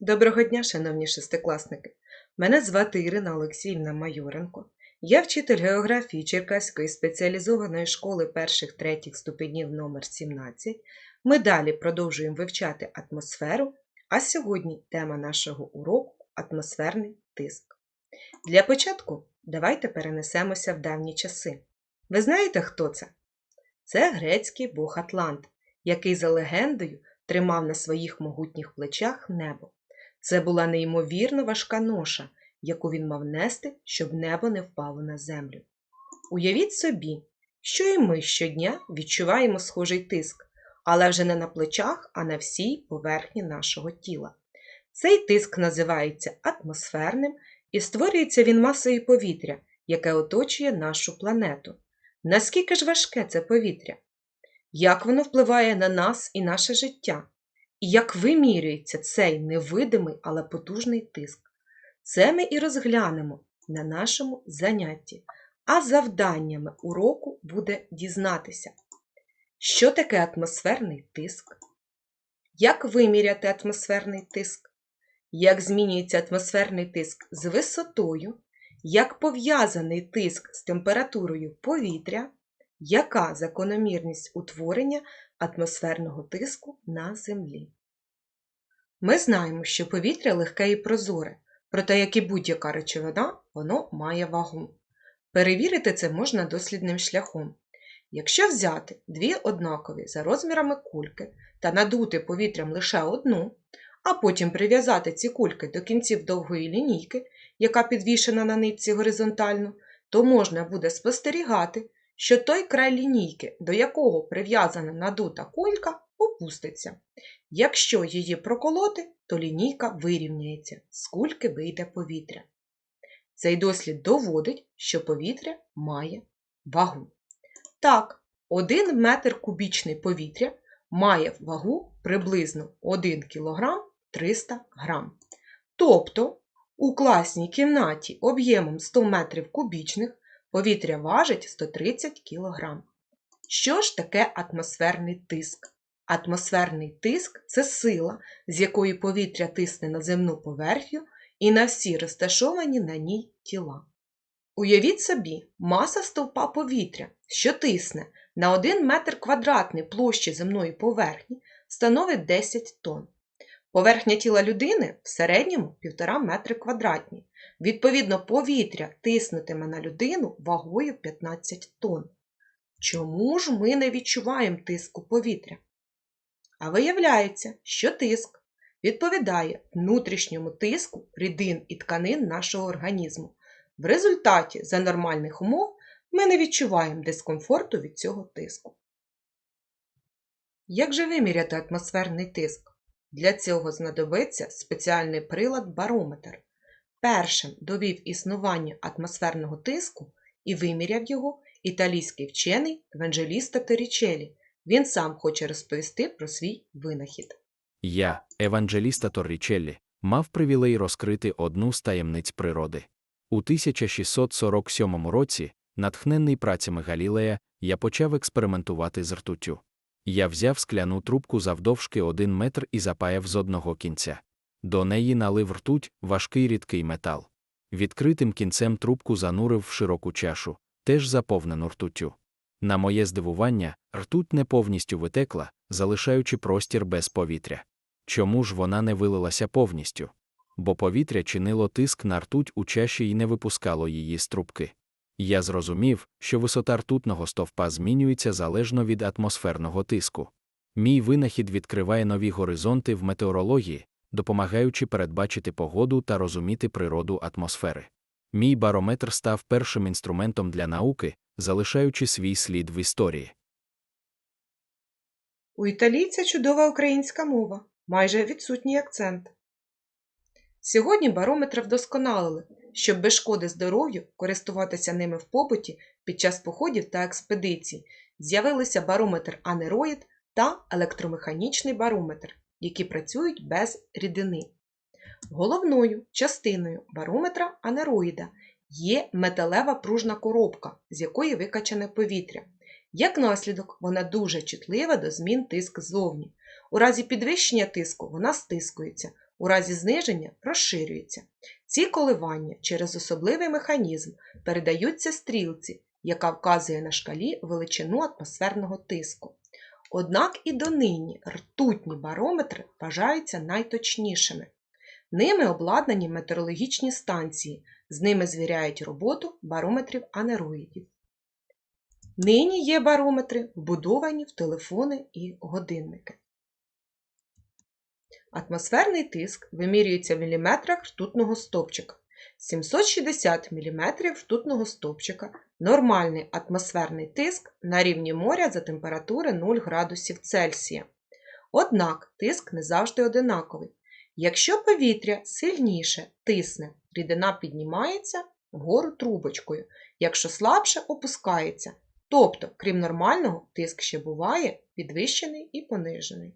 Доброго дня, шановні шестикласники! Мене звати Ірина Олексіївна Майоренко. Я вчитель географії Черкаської спеціалізованої школи перших третіх ступенів номер 17. Ми далі продовжуємо вивчати атмосферу, а сьогодні тема нашого уроку атмосферний тиск. Для початку давайте перенесемося в давні часи. Ви знаєте, хто це? Це грецький бог Атлант, який за легендою тримав на своїх могутніх плечах небо. Це була неймовірно важка ноша, яку він мав нести, щоб небо не впало на землю. Уявіть собі, що і ми щодня відчуваємо схожий тиск, але вже не на плечах, а на всій поверхні нашого тіла. Цей тиск називається атмосферним і створюється він масою повітря, яке оточує нашу планету. Наскільки ж важке це повітря? Як воно впливає на нас і наше життя? І як вимірюється цей невидимий, але потужний тиск? Це ми і розглянемо на нашому занятті, а завданнями уроку буде дізнатися, що таке атмосферний тиск, як виміряти атмосферний тиск, як змінюється атмосферний тиск з висотою, як пов'язаний тиск з температурою повітря, яка закономірність утворення атмосферного тиску на Землі. Ми знаємо, що повітря легке і прозоре, проте, як і будь-яка речовина, воно має вагу. Перевірити це можна дослідним шляхом. Якщо взяти дві однакові за розмірами кульки та надути повітрям лише одну, а потім прив'язати ці кульки до кінців довгої лінійки, яка підвішена на нитці горизонтально, то можна буде спостерігати, що той край лінійки, до якого прив'язана надута кулька, опуститься. Якщо її проколоти, то лінійка вирівняється, з кульки вийде повітря. Цей дослід доводить, що повітря має вагу. Так, 1 метр кубічний повітря має вагу приблизно 1 кг 300 г. Тобто у класній кімнаті об'ємом 100 метрів кубічних повітря важить 130 кг. Що ж таке атмосферний тиск? Атмосферний тиск це сила, з якої повітря тисне на земну поверхню і на всі розташовані на ній тіла. Уявіть собі, маса стовпа повітря, що тисне на 1 метр квадратний площі земної поверхні, становить 10 тонн. Поверхня тіла людини в середньому 1,5 метри квадратні. Відповідно, повітря тиснутиме на людину вагою 15 тонн. Чому ж ми не відчуваємо тиску повітря? А виявляється, що тиск відповідає внутрішньому тиску рідин і тканин нашого організму. В результаті за нормальних умов ми не відчуваємо дискомфорту від цього тиску. Як же виміряти атмосферний тиск? Для цього знадобиться спеціальний прилад барометр. Першим довів існування атмосферного тиску і виміряв його італійський вчений Еванджеліста Торічелі. Він сам хоче розповісти про свій винахід. Я, Еванджеліста Торрічеллі, мав привілей розкрити одну з таємниць природи. У 1647 році, натхнений працями Галілея, я почав експериментувати з ртуттю. Я взяв скляну трубку завдовжки один метр і запаяв з одного кінця. До неї налив ртуть важкий рідкий метал. Відкритим кінцем трубку занурив в широку чашу, теж заповнену ртуттю. На моє здивування, ртуть не повністю витекла, залишаючи простір без повітря. Чому ж вона не вилилася повністю? Бо повітря чинило тиск на ртуть у чаші і не випускало її з трубки. Я зрозумів, що висота ртутного стовпа змінюється залежно від атмосферного тиску. Мій винахід відкриває нові горизонти в метеорології, допомагаючи передбачити погоду та розуміти природу атмосфери. Мій барометр став першим інструментом для науки, залишаючи свій слід в історії. У італійця чудова українська мова, майже відсутній акцент. Сьогодні барометри вдосконалили, щоб без шкоди здоров'ю користуватися ними в побуті під час походів та експедицій. З'явилися барометр анероїд та електромеханічний барометр, які працюють без рідини. Головною частиною барометра анероїда є металева пружна коробка, з якої викачане повітря. Як наслідок, вона дуже чутлива до змін тиск ззовні. У разі підвищення тиску вона стискується, у разі зниження розширюється. Ці коливання через особливий механізм передаються стрілці, яка вказує на шкалі величину атмосферного тиску. Однак і донині ртутні барометри вважаються найточнішими. Ними обладнані метеорологічні станції, з ними звіряють роботу барометрів анероїдів. Нині є барометри, вбудовані в телефони і годинники. Атмосферний тиск вимірюється в міліметрах ртутного стовпчика. 760 мм ртутного стовпчика – нормальний атмосферний тиск на рівні моря за температури 0 градусів Цельсія. Однак тиск не завжди одинаковий. Якщо повітря сильніше тисне, рідина піднімається вгору трубочкою, якщо слабше опускається. Тобто, крім нормального, тиск ще буває підвищений і понижений.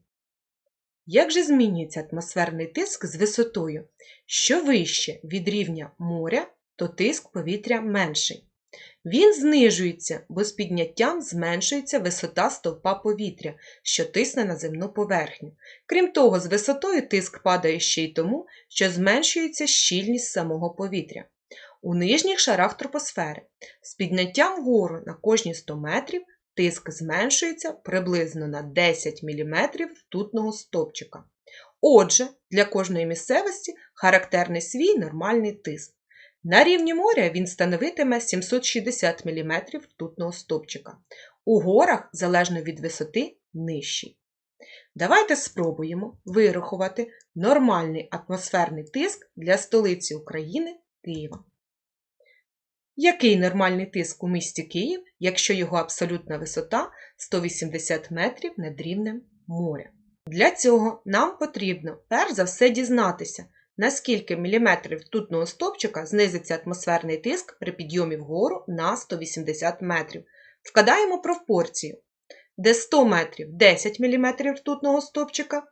Як же змінюється атмосферний тиск з висотою? Що вище від рівня моря, то тиск повітря менший. Він знижується, бо з підняттям зменшується висота стовпа повітря, що тисне на земну поверхню. Крім того, з висотою тиск падає ще й тому, що зменшується щільність самого повітря. У нижніх шарах тропосфери з підняттям вгору на кожні 100 метрів тиск зменшується приблизно на 10 мм ртутного стовпчика. Отже, для кожної місцевості характерний свій нормальний тиск. На рівні моря він становитиме 760 мм ртутного стовпчика. У горах, залежно від висоти, нижчий. Давайте спробуємо вирахувати нормальний атмосферний тиск для столиці України Києва. Який нормальний тиск у місті Київ, якщо його абсолютна висота 180 метрів над рівнем моря? Для цього нам потрібно перш за все дізнатися, наскільки міліметрів ртутного стовпчика знизиться атмосферний тиск при підйомі вгору на 180 метрів. Вкладаємо пропорцію, де 100 метрів 10 мм ртутного стовпчика,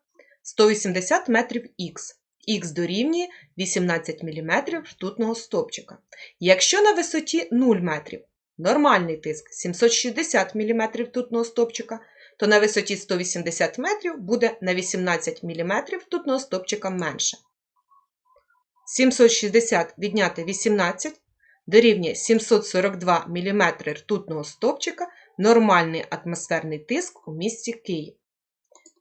180 метрів х. Х дорівнює 18 мм ртутного стовпчика. Якщо на висоті 0 метрів нормальний тиск 760 мм ртутного стовпчика, то на висоті 180 метрів буде на 18 мм ртутного стовпчика менше. 760 відняти 18 дорівнює 742 мм ртутного стовпчика нормальний атмосферний тиск у місті Київ.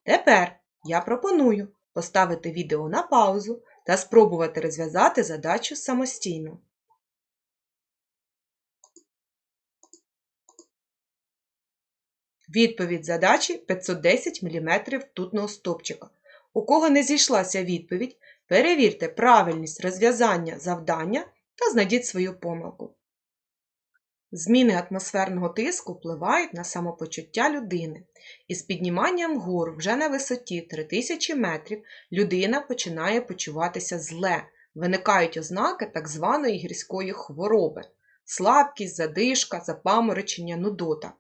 Тепер я пропоную поставити відео на паузу та спробувати розв'язати задачу самостійно. Відповідь задачі 510 мм ртутного стовпчика. У кого не зійшлася відповідь, перевірте правильність розв'язання завдання та знайдіть свою помилку. Зміни атмосферного тиску впливають на самопочуття людини. Із підніманням вгору вже на висоті 3000 метрів людина починає почуватися зле, виникають ознаки так званої гірської хвороби слабкість, задишка, запаморочення, нудота.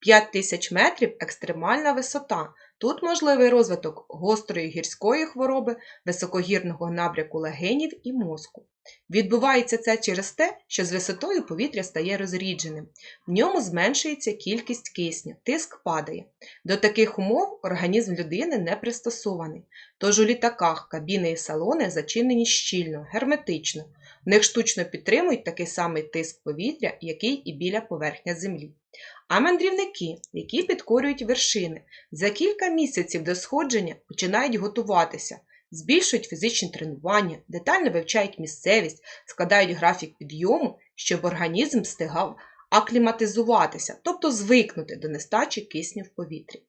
5000 метрів екстремальна висота. Тут можливий розвиток гострої гірської хвороби, високогірного набряку легенів і мозку. Відбувається це через те, що з висотою повітря стає розрідженим, в ньому зменшується кількість кисню, тиск падає. До таких умов організм людини не пристосований, тож у літаках кабіни і салони зачинені щільно, герметично, в них штучно підтримують такий самий тиск повітря, який і біля поверхня землі. А мандрівники, які підкорюють вершини, за кілька місяців до сходження починають готуватися, збільшують фізичні тренування, детально вивчають місцевість, складають графік підйому, щоб організм встигав акліматизуватися, тобто звикнути до нестачі кисню в повітрі.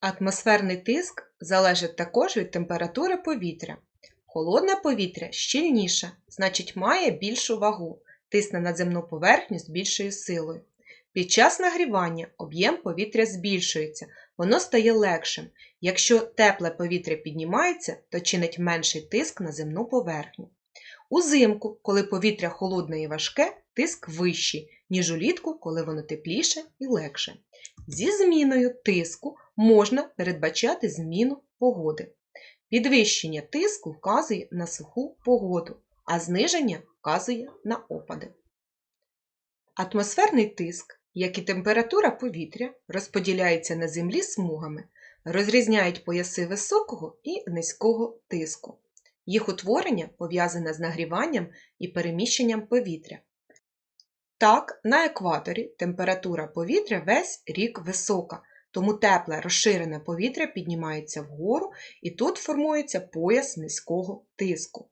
Атмосферний тиск залежить також від температури повітря. Холодне повітря щільніше, значить має більшу вагу, тисне на земну поверхню з більшою силою. Під час нагрівання об'єм повітря збільшується, воно стає легшим. Якщо тепле повітря піднімається, то чинить менший тиск на земну поверхню. Узимку, коли повітря холодне і важке, тиск вищий, ніж улітку, коли воно тепліше і легше. Зі зміною тиску можна передбачати зміну погоди. Підвищення тиску вказує на суху погоду, а зниження вказує на опади. Атмосферний тиск, як і температура повітря, розподіляється на землі смугами. розрізняють пояси високого і низького тиску. Їх утворення пов'язане з нагріванням і переміщенням повітря. Так, на екваторі температура повітря весь рік висока, тому тепле розширене повітря піднімається вгору і тут формується пояс низького тиску.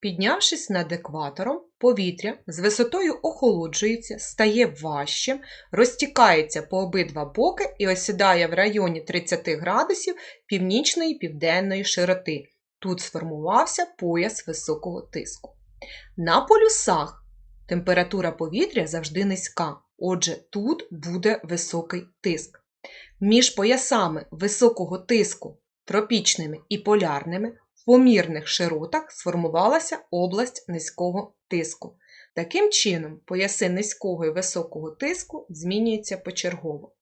Піднявшись над екватором, повітря з висотою охолоджується, стає важчим, розтікається по обидва боки і осідає в районі 30 градусів північної південної широти. Тут сформувався пояс високого тиску. На полюсах температура повітря завжди низька, отже, тут буде високий тиск. Між поясами високого тиску, тропічними і полярними, помірних широтах сформувалася область низького тиску. Таким чином, пояси низького і високого тиску змінюються почергово.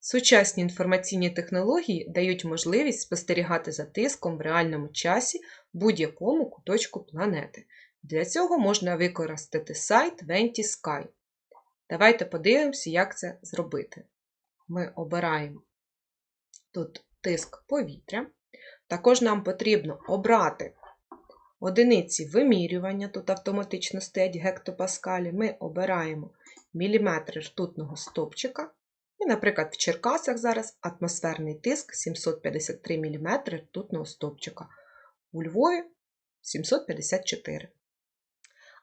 Сучасні інформаційні технології дають можливість спостерігати за тиском в реальному часі будь-якому куточку планети. Для цього можна використати сайт VentiSky. Давайте подивимося, як це зробити. Ми обираємо тут тиск повітря. Також нам потрібно обрати одиниці вимірювання, тут автоматично стоять гектопаскалі. Ми обираємо міліметри ртутного стопчика. І, наприклад, в Черкасах зараз атмосферний тиск 753 мм ртутного стопчика. У Львові 754.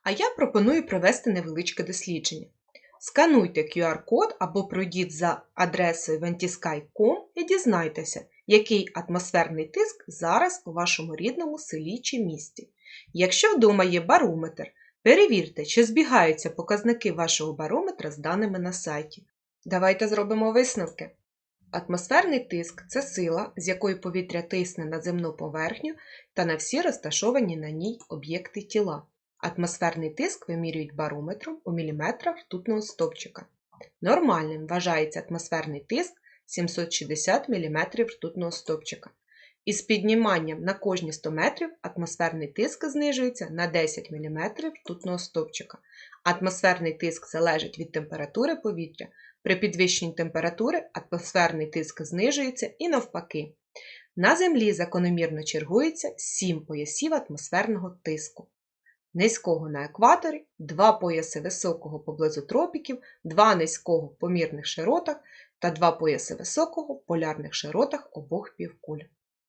А я пропоную провести невеличке дослідження. Скануйте QR-код або пройдіть за адресою ventisky.com і дізнайтеся, який атмосферний тиск зараз у вашому рідному селі чи місті. Якщо вдома є барометр, перевірте, чи збігаються показники вашого барометра з даними на сайті. Давайте зробимо висновки. Атмосферний тиск це сила, з якою повітря тисне на земну поверхню та на всі розташовані на ній об'єкти тіла. Атмосферний тиск вимірюють барометром у міліметрах ртутного стовпчика. Нормальним вважається атмосферний тиск 760 мм ртутного стовпчика. Із підніманням на кожні 100 метрів атмосферний тиск знижується на 10 мм ртутного стовпчика. Атмосферний тиск залежить від температури повітря. При підвищенні температури атмосферний тиск знижується і навпаки. На Землі закономірно чергується 7 поясів атмосферного тиску. Низького на екваторі, 2 пояси високого поблизу тропіків, 2 низького в помірних широтах та два пояси високого в полярних широтах обох півкуль.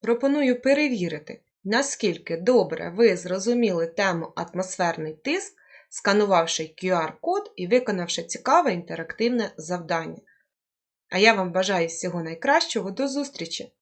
Пропоную перевірити, наскільки добре ви зрозуміли тему атмосферний тиск, сканувавши QR-код і виконавши цікаве інтерактивне завдання. А я вам бажаю всього найкращого, до зустрічі!